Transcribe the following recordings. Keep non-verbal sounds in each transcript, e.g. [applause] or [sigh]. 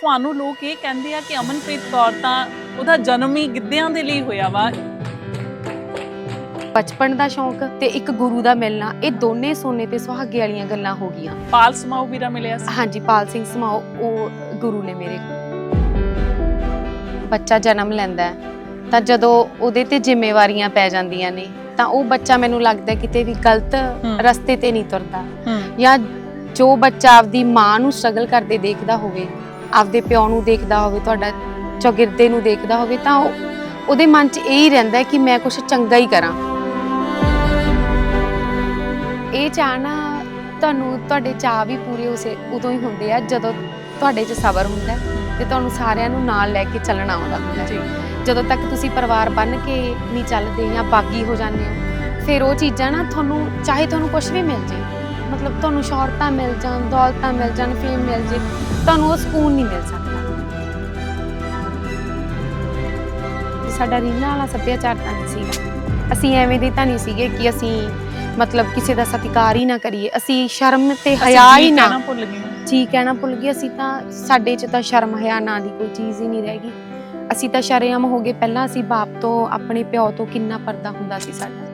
ਤੁਹਾਨੂੰ ਲੋਕ ਇਹ ਕਹਿੰਦੇ ਆ ਕਿ ਅਮਨਪ੍ਰੀਤ ਕੌਰ ਤਾਂ ਉਹਦਾ ਜਨਮ ਹੀ ਗਿੱਧਿਆਂ ਦੇ ਲਈ ਹੋਇਆ ਵਾ। ਬਚਪਨ ਦਾ ਸ਼ੌਂਕ ਤੇ ਇੱਕ ਗੁਰੂ ਦਾ ਮਿਲਣਾ ਇਹ ਦੋਨੇ ਸੋਨੇ ਤੇ ਸੁਹਾਗੇ ਵਾਲੀਆਂ ਗੱਲਾਂ ਹੋ ਗਈਆਂ। ਪਾਲ ਸਮਾਉ ਵੀਰਾ ਮਿਲਿਆ ਸੀ। ਹਾਂਜੀ ਪਾਲ ਸਿੰਘ ਸਮਾਓ ਉਹ ਗੁਰੂ ਨੇ ਮੇਰੇ। ਬੱਚਾ ਜਨਮ ਲੈਂਦਾ ਤਾਂ ਜਦੋਂ ਉਹਦੇ ਤੇ ਜ਼ਿੰਮੇਵਾਰੀਆਂ ਪੈ ਜਾਂਦੀਆਂ ਨੇ ਤਾਂ ਉਹ ਬੱਚਾ ਮੈਨੂੰ ਲੱਗਦਾ ਕਿਤੇ ਵੀ ਗਲਤ। ਰਸਤੇ ਤੇ ਨਹੀਂ ਤੁਰਦਾ। ਜਾਂ ਜੋ ਬੱਚਾ ਆਪਦੀ ਮਾਂ ਨੂੰ ਸਟਰਗਲ ਕਰਦੇ ਦੇਖਦਾ ਹੋਵੇ ਆਪਦੇ ਪਿਓ ਨੂੰ ਦੇਖਦਾ ਹੋਵੇ, ਤੁਹਾਡਾ ਚੌਗਿਰਦੇ ਨੂੰ ਦੇਖਦਾ ਹੋਵੇ, ਤਾਂ ਉਹਦੇ ਮਨ 'ਚ ਇਹ ਹੀ ਰਹਿੰਦਾ ਕਿ ਮੈਂ ਕੁਝ ਚੰਗਾ ਹੀ ਕਰਾਂ। ਇਹ ਚਾਹਨਾ ਤੁਹਾਨੂੰ, ਤੁਹਾਡੇ ਚਾਹ ਵੀ ਪੂਰੇ ਉਸੇ ਉਦੋਂ ਹੀ ਹੁੰਦੇ ਆ, ਜਦੋਂ ਤੁਹਾਡੇ 'ਚ ਸਬਰ ਹੁੰਦਾ ਤੇ ਤੁਹਾਨੂੰ ਸਾਰਿਆਂ ਨੂੰ ਨਾਲ ਲੈ ਕੇ ਚੱਲਣਾ ਆਉਂਦਾ ਹੁੰਦਾ ਜੀ ਜਦੋਂ ਤੱਕ ਤੁਸੀਂ ਪਰਿਵਾਰ ਬੰਨ ਕੇ ਨਹੀਂ ਚੱਲਦੇ ਜਾਂ ਬਾਗੀ ਹੋ ਜਾਂਦੇ ਹੋ, ਫਿਰ ਉਹ ਚੀਜ਼ਾਂ ਨਾ ਤੁਹਾਨੂੰ, ਚਾਹੇ ਤੁਹਾਨੂੰ ਕੁਝ ਵੀ ਮਿਲ ਜੇ, ਮਤਲਬ ਤੁਹਾਨੂੰ ਸ਼ੌਹਰਤਾਂ ਮਿਲ ਜਾਣ, ਦੌਲਤਾਂ ਮਿਲ ਜਾਣ, ਫੇਮ ਮਿਲ ਜੇ ਤੁਹਾਨੂੰ ਉਹ ਸਕੂਨ ਨਹੀਂ ਮਿਲ ਸਕਦਾ। ਤੇ ਸਾਡਾ ਰੀਨਾ ਵਾਲਾ ਸੱਭਿਆਚਾਰ ਤਾਂ ਨਹੀਂ ਸੀਗਾ। ਅਸੀਂ ਐਵੇਂ ਦੇ ਤਾਂ ਨਹੀਂ ਸੀਗੇ ਕਿ ਅਸੀਂ ਮਤਲਬ ਕਿਸੇ ਦਾ ਸਤਿਕਾਰ ਹੀ ਨਾ ਕਰੀਏ। ਅਸੀਂ ਸ਼ਰਮ ਤੇ ਹਿਆ ਅਸੀਂ ਹੀ ਨਾ। ਭੁੱਲ ਗਏ। ਜੀ ਕਹਿਣਾ ਭੁੱਲ ਗਏ। ਅਸੀਂ ਤਾਂ ਸਾਡੇ 'ਚ ਤਾਂ ਸ਼ਰਮ ਹਿਆ ਨਾਂ ਦੀ ਕੋਈ ਚੀਜ਼ ਹੀ ਨਹੀਂ ਰਹਿ ਗਈ। ਅਸੀਂ ਤਾਂ ਸ਼ਰੇਆਮ ਹੋ ਗਏ। ਪਹਿਲਾਂ ਅਸੀਂ ਬਾਪ ਤੋਂ ਆਪਣੇ ਪਿਓ ਤੋਂ ਕਿੰਨਾ ਪਰਦਾ ਹੁੰਦਾ ਸੀ ਸਾਡਾ।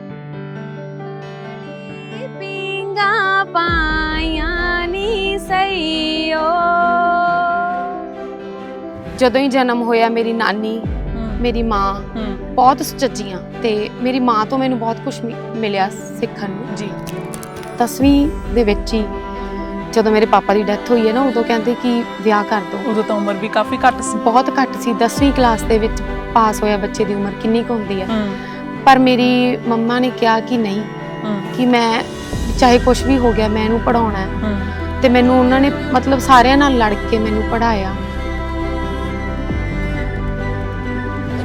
ਪਿੰਗਾ ਪਾਈਆਂ ਨੀ ਸਈਓ ਜਦੋਂ ਹੀ ਜਨਮ ਹੋਇਆ ਮੇਰੀ ਨਾਨੀ ਮੇਰੀ ਮਾਂ ਬਹੁਤ ਸੁਚੱਜੀਆਂ ਤੇ ਮੇਰੀ ਮਾਂ ਤੋਂ ਮੈਨੂੰ ਬਹੁਤ ਕੁਝ ਮਿਲਿਆ ਸਿੱਖਣ ਨੂੰ। ਜੀ। 10ਵੀਂ ਦੇ ਵਿੱਚ ਹੀ ਜਦੋਂ ਮੇਰੇ ਪਾਪਾ ਦੀ ਡੈਥ ਹੋਈ ਹੈ ਨਾ ਉਦੋਂ ਕਹਿੰਦੇ ਕਿ ਵਿਆਹ ਕਰ ਦਿਓ ਉਦੋਂ ਤਾਂ ਉਮਰ ਵੀ ਕਾਫੀ ਘੱਟ ਸੀ। ਬਹੁਤ ਘੱਟ ਸੀ। 10ਵੀਂ ਕਲਾਸ ਦੇ ਵਿੱਚ ਪਾਸ ਹੋਇਆ ਬੱਚੇ ਦੀ ਉਮਰ ਕਿੰਨੀ ਕੁ ਹੁੰਦੀ ਹੈ। ਪਰ ਮੇਰੀ ਮੰਮਾ ਨੇ ਕਿਹਾ ਕਿ ਨਹੀਂ ਕਿ ਮੈਂ ਚਾਹੇ ਕੁਝ ਵੀ ਹੋ ਗਿਆ ਮੈਂ ਇਹਨੂੰ ਪੜਾਉਣਾ ਹੂੰ। ਤੇ ਮੈਨੂੰ ਉਹਨਾਂ ਨੇ ਮਤਲਬ ਸਾਰਿਆਂ ਨਾਲ ਲੜ ਕੇ ਮੈਨੂੰ ਪੜਾਇਆ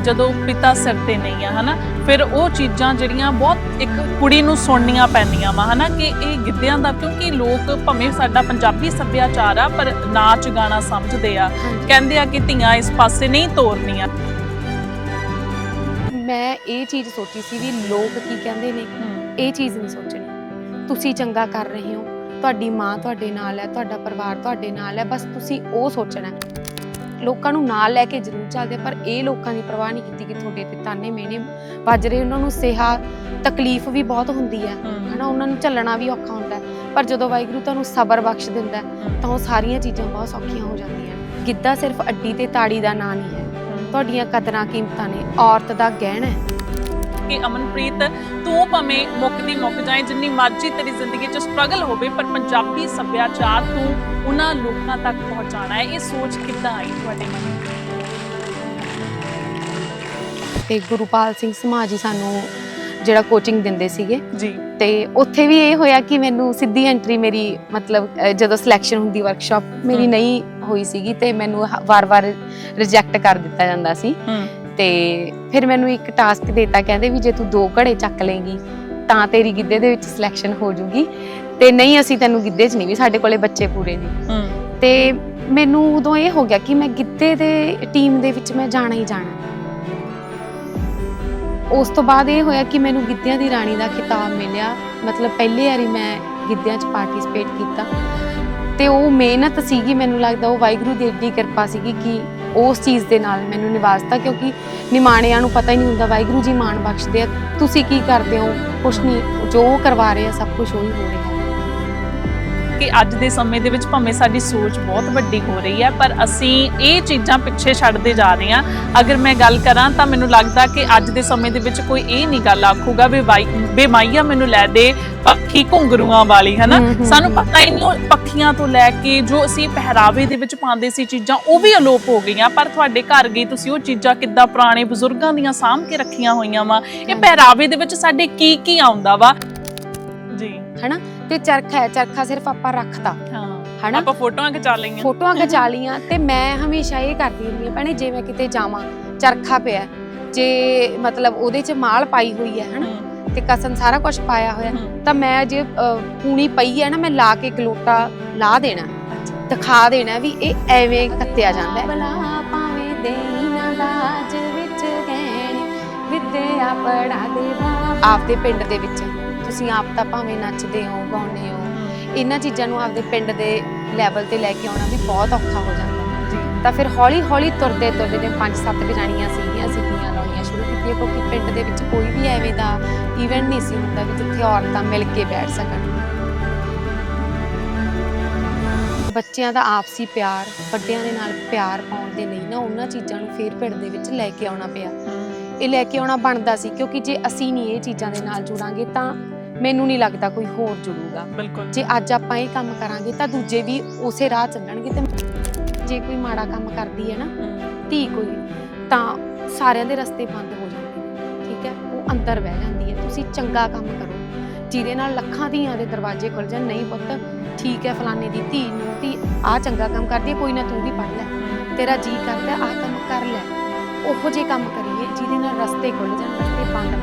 ਜਦੋਂ ਪਿਤਾ ਸਿਰ ਤੇ ਨਹੀਂ ਆ ਹਨਾ ਫਿਰ ਉਹ ਚੀਜ਼ਾਂ ਜਿਹੜੀਆਂ ਬਹੁਤ ਇੱਕ ਕੁੜੀ ਨੂੰ ਸੁਣਨੀਆਂ ਪੈਂਦੀਆਂ ਵਾ ਹਨਾ ਕਿ ਇਹ ਗਿੱਧਿਆਂ ਦਾ ਕਿਉਂਕਿ ਲੋਕ ਭਾਵੇਂ ਸਾਡਾ ਪੰਜਾਬੀ ਸੱਭਿਆਚਾਰ ਆ ਪਰ ਨਾਚ ਗਾਣਾ ਸਮਝਦੇ ਆ ਕਹਿੰਦੇ ਆ ਕਿ ਧੀਆਂ ਇਸ ਪਾਸੇ ਨਹੀਂ ਤੋਰਨੀਆਂ। ਮੈਂ ਇਹ ਚੀਜ਼ ਸੋਚੀ ਸੀ ਵੀ ਲੋਕ ਕੀ ਕਹਿੰਦੇ ਨੇ ਇਹ ਚੀਜ਼ ਨਹੀਂ ਸੋਚਣੀ। ਤੁਸੀਂ ਚੰਗਾ ਕਰ ਰਹੇ ਹੋ ਤੁਹਾਡੀ ਮਾਂ ਤੁਹਾਡੇ ਨਾਲ ਹੈ ਤੁਹਾਡਾ ਪਰਿਵਾਰ ਤੁਹਾਡੇ ਨਾਲ ਹੈ ਬਸ ਤੁਸੀਂ ਉਹ ਸੋਚਣਾ। ਲੋਕਾਂ ਨੂੰ ਨਾਲ ਲੈ ਕੇ ਜ਼ਰੂਰ ਚੱਲਦੇ ਆ, ਪਰ ਇਹ ਲੋਕਾਂ ਦੀ ਪਰਵਾਹ ਨਹੀਂ ਕੀਤੀ ਕਿ ਤੁਹਾਡੇ ਤੇ ਤਾਨੇ ਮਿਹਣੇ ਵੱਜ ਰਹੇ ਉਹਨਾਂ ਨੂੰ ਸਿਹਾ ਤਕਲੀਫ ਵੀ ਬਹੁਤ ਹੁੰਦੀ ਹੈ ਹਨਾ ਉਹਨਾਂ ਨੂੰ ਚੱਲਣਾ ਵੀ ਔਖਾ ਹੁੰਦਾ ਪਰ ਜਦੋਂ ਵਾਹਿਗੁਰੂ ਤੁਹਾਨੂੰ ਸਬਰ ਬਖਸ਼ ਦਿੰਦਾ ਤਾਂ ਉਹ ਸਾਰੀਆਂ ਚੀਜ਼ਾਂ ਬਹੁਤ ਸੌਖੀਆਂ ਹੋ ਜਾਂਦੀਆਂ ਗਿੱਧਾ ਸਿਰਫ ਅੱਡੀ ਤੇ ਤਾੜੀ ਦਾ ਨਾਂ ਨਹੀਂ ਹੈ ਤੁਹਾਡੀਆਂ ਕਦਰਾਂ ਕੀਮਤਾਂ ਨੇ ਔਰਤ ਦਾ ਗਹਿਣਾ ਹੈ। ਕਿ ਅਮਨਪ੍ਰੀਤ ਤੂੰ ਭਾਵੇਂ ਮੁੱਕਦੀ ਮੁੱਕ ਜਾਏ ਜਿੰਨੀ ਮਰਜ਼ੀ ਤੇਰੀ ਜ਼ਿੰਦਗੀ 'ਚ ਸਟਰਗਲ ਹੋਵੇ ਪਰ ਪੰਜਾਬੀ ਸੱਭਿਆਚਾਰ ਤੂੰ ਉਹਨਾਂ ਲੋਕਾਂ ਤੱਕ ਪਹੁੰਚਾਣਾ ਹੈ। ਇਹ ਸੋਚ ਕਿੱਦਾਂ ਆਈ ਤੁਹਾਡੇ ਮਨ ਤੇ ਗੁਰੂਪਾਲ ਸਿੰਘ ਸਮਾਜੀ ਸਾਨੂੰ ਜਿਹੜਾ ਕੋਚਿੰਗ ਦਿੰਦੇ ਸੀਗੇ ਜੀ। ਤੇ ਉੱਥੇ ਵੀ ਇਹ ਹੋਇਆ ਕਿ ਮੈਨੂੰ ਸਿੱਧੀ ਐਂਟਰੀ ਮੇਰੀ ਮਤਲਬ ਅਹ, ਜਦੋਂ ਸਿਲੈਕਸ਼ਨ ਹੁੰਦੀ ਵਰਕਸ਼ਾਪ ਮੇਰੀ ਹਮ। ਨਹੀਂ ਹੋਈ ਸੀਗੀ ਤੇ ਮੈਨੂੰ ਹ- ਵਾਰ-ਵਾਰ ਰਿਜੈਕਟ ਕਰ ਦਿੱਤਾ ਜਾਂਦਾ ਸੀ। ਹੂੰ। ਤੇ ਫਿਰ ਮੈਨੂੰ ਇੱਕ ਟਾਸਕ ਦਿੱਤਾ ਕਹਿੰਦੇ ਵੀ ਜੇ ਤੂੰ ਦੋ ਘੜੇ ਚੱਕ ਲੇਂਗੀ ਤਾਂ ਤੇਰੀ ਗਿੱਧੇ ਦੇ ਵਿੱਚ ਸਿਲੈਕਸ਼ਨ ਹੋ ਜੂਗੀ। ਤੇ ਨਹੀਂ ਅਸੀਂ ਤੈਨੂੰ ਗਿੱਧੇ 'ਚ ਨਹੀਂ ਵੀ ਸਾਡੇ ਕੋਲੇ ਬੱਚੇ ਪੂਰੇ ਨੇ। ਤੇ ਮੈਨੂੰ ਉਦੋਂ ਇਹ ਹੋ ਗਿਆ ਕਿ ਮੈਂ ਗਿੱਧੇ ਦੇ ਟੀਮ ਦੇ ਵਿੱਚ ਮੈਂ ਜਾਣਾ ਹੀ ਜਾਣਾ। ਉਸ ਤੋਂ ਬਾਅਦ ਇਹ ਹੋਇਆ ਕਿ ਮੈਨੂੰ ਗਿੱਧਿਆਂ ਦੀ ਰਾਣੀ ਦਾ ਖਿਤਾਬ ਮਿਲਿਆ। ਮਤਲਬ ਪਹਿਲੀ ਵਾਰੀ ਮੈਂ ਗਿੱਧਿਆਂ 'ਚ ਪਾਰਟਿਸਿਪੇਟ ਕੀਤਾ। ਤੇ ਉਹ ਮਿਹਨਤ ਸੀਗੀ ਮੈਨੂੰ ਲੱਗਦਾ ਉਹ ਵਾਹਿਗੁਰੂ ਦੀ ਏਡੀ ਕਿਰਪਾ ਸੀਗੀ ਕਿ ਉਸ ਚੀਜ਼ ਦੇ ਨਾਲ ਮੈਨੂੰ ਨਿਵਾਜਤਾ, ਕਿਉਂਕਿ ਨਿਮਾਣਿਆਂ ਨੂੰ ਪਤਾ ਹੀ ਨਹੀਂ ਹੁੰਦਾ, ਵਾਹਿਗੁਰੂ ਜੀ ਮਾਣ ਬਖਸ਼ਦੇ ਆ। ਤੁਸੀਂ ਕੀ ਕਰਦੇ ਹੋ? ਕੁਛ ਨਹੀਂ, ਜੋ ਉਹ ਕਰਵਾ ਰਹੇ ਆ, ਸਭ ਕੁਝ ਉਹੀ ਹੋ ਰਿਹਾ। ਕਿ ਅੱਜ ਦੇ ਸਮੇਂ ਦੇ ਵਿੱਚ ਭਾਵੇਂ ਸਾਡੀ ਸੋਚ ਬਹੁਤ ਵੱਡੀ ਹੋ ਰਹੀ ਹੈ ਪਰ ਅਸੀਂ ਇਹ ਚੀਜ਼ਾਂ ਪਿੱਛੇ ਛੱਡਦੇ ਜਾ ਰਹੇ ਹਾਂ। ਅਗਰ ਮੈਂ ਗੱਲ ਕਰਾਂ ਤਾਂ ਮੈਨੂੰ ਲੱਗਦਾ ਕਿ ਅੱਜ ਦੇ ਸਮੇਂ ਦੇ ਵਿੱਚ ਕੋਈ ਇਹ ਨਹੀਂ ਗੱਲ ਆਖੂਗਾ ਵੀ ਬੇਮਾਈਆ ਮੈਨੂੰ ਲੈ ਦੇ ਪੱਖੀ ਘੁੰਗਰੂਆਂ ਵਾਲੀ ਹਨਾ? ਸਾਨੂੰ। ਪਤਾ ਹੀ ਨਹੀਂ ਪੱਖੀਆਂ ਤੋਂ ਲੈ ਕੇ ਜੋ ਅਸੀਂ ਪਹਿਰਾਵੇ ਦੇ ਵਿੱਚ ਪਾਉਂਦੇ ਸੀ ਚੀਜ਼ਾਂ ਉਹ ਵੀ ਅਲੋਪ ਹੋ ਗਈਆਂ। ਪਰ ਤੁਹਾਡੇ ਘਰ ਗਈ ਤੁਸੀਂ ਉਹ ਚੀਜ਼ਾਂ ਕਿੱਦਾਂ ਪੁਰਾਣੇ ਬਜ਼ੁਰਗਾਂ ਦੀਆਂ ਸਾਂਭ ਕੇ ਰੱਖੀਆਂ ਹੋਈਆਂ ਵਾ? ਇਹ। ਪਹਿਰਾਵੇ ਦੇ ਵਿੱਚ ਸਾਡੇ ਕੀ ਕੀ ਆਉਂਦਾ ਵਾ? ਜੀ। ਹਨਾ? ਤੇ ਚਰਖਾ ਹੈ ਚਰਖਾ ਸਿਰਫ ਆਪਾਂ ਰੱਖਤਾ। ਹਾਂ। ਹਨਾ? ਆਪਾਂ ਫੋਟੋਆਂ ਖਿਚਾ ਲਈਆਂ। ਫੋਟੋਆਂ [laughs] ਖਿਚਾ ਲੀਆਂ ਤੇ ਮੈਂ ਹਮੇਸ਼ਾ ਇਹ ਕਰਦੀ ਹੁੰਦੀ ਹਾਂ ਭੈਣੇ ਜੇ ਮੈਂ ਕਿਤੇ ਜਾਵਾਂ ਚਰਖਾ ਪਿਆ ਜੇ ਮਤਲਬ ਉਹਦੇ 'ਚ ਮਾਲ ਪਾਈ ਹੋਈ ਹੈ ਹਨਾ? ਤੇ ਕਸਨ ਸਾਰਾ ਕੁਝ ਪਾਇਆ ਹੋਇਆ ਤਾਂ ਮੈਂ ਜੇ ਪੂਣੀ ਪਈ ਹੈ ਨਾ ਮੈਂ ਲਾ ਕੇ ਗਲੋਟਾ ਲਾ ਦੇਣਾ। ਦਿਖਾ ਦੇਣਾ ਵੀ ਇਹ ਐਵੇਂ ਕੱਤਿਆ ਜਾਂਦਾ ਹੈ। ਬਲਾ ਭਾਵੇਂ ਦੇਈ ਨਾ ਦਾਜ ਵਿੱਚ ਗਹਿਣੇ ਵਿਦਿਆ ਪੜਾ ਦੇ ਆਪਦੇ ਪਿੰਡ ਦੇ ਵਿੱਚ। ਤੁਸੀਂ ਆਪ ਤਾਂ ਭਾਵੇਂ ਨੱਚਦੇ ਹੋ ਗਾਉਂਦੇ ਹੋ ਇਹਨਾਂ ਚੀਜ਼ਾਂ ਨੂੰ ਆਪਦੇ ਪਿੰਡ ਦੇ ਲੈਵਲ ਤੇ ਲੈ ਕੇ ਆਉਣਾ ਵੀ ਬਹੁਤ ਔਖਾ ਹੋ ਜਾਂਦਾ। ਤਾਂ ਫਿਰ ਹੌਲੀ ਹੌਲੀ ਤੁਰਦੇ ਤੁਰਦੇ ਜਿਵੇਂ ਪੰਜ ਸੱਤ ਕੁ ਜਾਣੀਆਂ ਸੀਗੀਆਂ ਅਸੀਂ ਤੀਆਂ ਲਾਉਣੀਆਂ ਸ਼ੁਰੂ ਕੀਤੀਆਂ ਕਿਉਂਕਿ ਪਿੰਡ ਦੇ ਵਿੱਚ ਕੋਈ ਵੀ ਐਵੇਂ ਦਾ ਇਵੈਂਟ ਨਹੀਂ ਸੀ ਹੁੰਦਾ ਵੀ ਜਿੱਥੇ ਔਰਤਾਂ ਮਿਲ ਕੇ ਬੈਠ ਸਕਣ। ਬੱਚਿਆਂ ਦਾ ਆਪਸੀ ਪਿਆਰ ਵੱਡਿਆਂ ਦੇ ਨਾਲ ਪਿਆਰ ਪਾਉਣ ਦੇ ਲਈ ਨਾ ਉਹਨਾਂ ਚੀਜ਼ਾਂ ਨੂੰ ਫੇਰ ਪਿੰਡ ਦੇ ਵਿੱਚ ਲੈ ਕੇ ਆਉਣਾ ਪਿਆ। ਇਹ ਲੈ ਕੇ ਆਉਣਾ ਬਣਦਾ ਸੀ ਕਿਉਂਕਿ ਜੇ ਅਸੀਂ ਨਹੀਂ ਇਹ ਚੀਜ਼ਾਂ ਦੇ ਨਾਲ ਜੁੜਾਂਗੇ ਤਾਂ ਮੈਨੂੰ ਨਹੀਂ ਲੱਗਦਾ ਕੋਈ ਹੋਰ ਜੁੜੂਗਾ। ਬਿਲਕੁਲ। ਜੇ ਅੱਜ ਆਪਾਂ ਇਹ ਕੰਮ ਕਰਾਂਗੇ ਤਾਂ ਦੂਜੇ ਵੀ ਉਸੇ ਰਾਹ ਚੱਲਣਗੇ ਤੇ ਜੇ ਕੋਈ ਮਾੜਾ ਕੰਮ ਕਰਦੀ ਹੈ ਨਾ ਧੀ ਕੋਈ ਤਾਂ ਸਾਰਿਆਂ ਦੇ ਰਸਤੇ ਬੰਦ ਹੋ ਜਾਂਦੇ ਨੇ। ਠੀਕ ਹੈ? ਉਹ ਅੰਦਰ ਬਹਿ ਜਾਂਦੀ ਹੈ। ਤੁਸੀਂ ਚੰਗਾ ਕੰਮ ਕਰੋ। ਜਿਹਦੇ ਨਾਲ ਲੱਖਾਂ ਧੀਆਂ ਦੇ ਦਰਵਾਜ਼ੇ ਖੁੱਲ ਜਾਣ ਨਹੀਂ ਪੁੱਤ ਠੀਕ ਹੈ ਫਲਾਣੇ ਦੀ ਧੀ ਨੂੰ ਧੀ ਆ ਚੰਗਾ ਕੰਮ ਕਰਦੀ ਹੈ ਕੋਈ ਨਾ ਤੂੰ ਵੀ ਪੜ ਲੈ। ਤੇਰਾ ਜੀ ਕਰਦਾ ਆ ਕੰਮ ਕਰ ਲੈ। ਉਹੋ ਜੇ ਕੰਮ ਕਰੀਏ ਜਿਹਦੇ ਨਾਲ ਰਸਤੇ ਖੁੱਲ ਜਾਣ ਰਸਤੇ ਬੰਦ